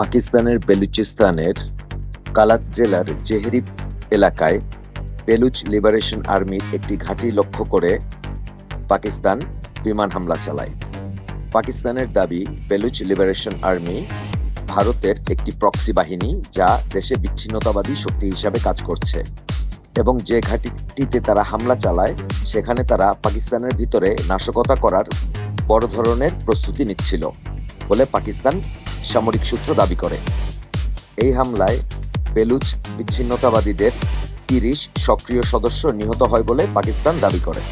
পাকিস্তানের বেলুচিস্তানের কালাত জেলার জেহরি এলাকায় বেলুচ লিবারেশন আর্মির একটি ঘাঁটি লক্ষ্য করে পাকিস্তান বিমান হামলা চালায়। পাকিস্তানের দাবি, বেলুচ লিবারেশন আর্মি ভারতের একটি প্রক্সি বাহিনী যা দেশে বিচ্ছিন্নতাবাদী শক্তি হিসাবে কাজ করছে এবং যে ঘাঁটিটিতে তারা হামলা চালায়, সেখানে তারা পাকিস্তানের ভিতরে নাশকতা করার বড় ধরনের প্রস্তুতি নিচ্ছিল। বলে পাকিস্তান সামরিক সূত্র দাবি করে। এই হামলায় বেলুচ বিচ্ছিন্নতাবাদীদের তিরিশ সক্রিয় সদস্য নিহত হয় বলে পাকিস্তান দাবি করে।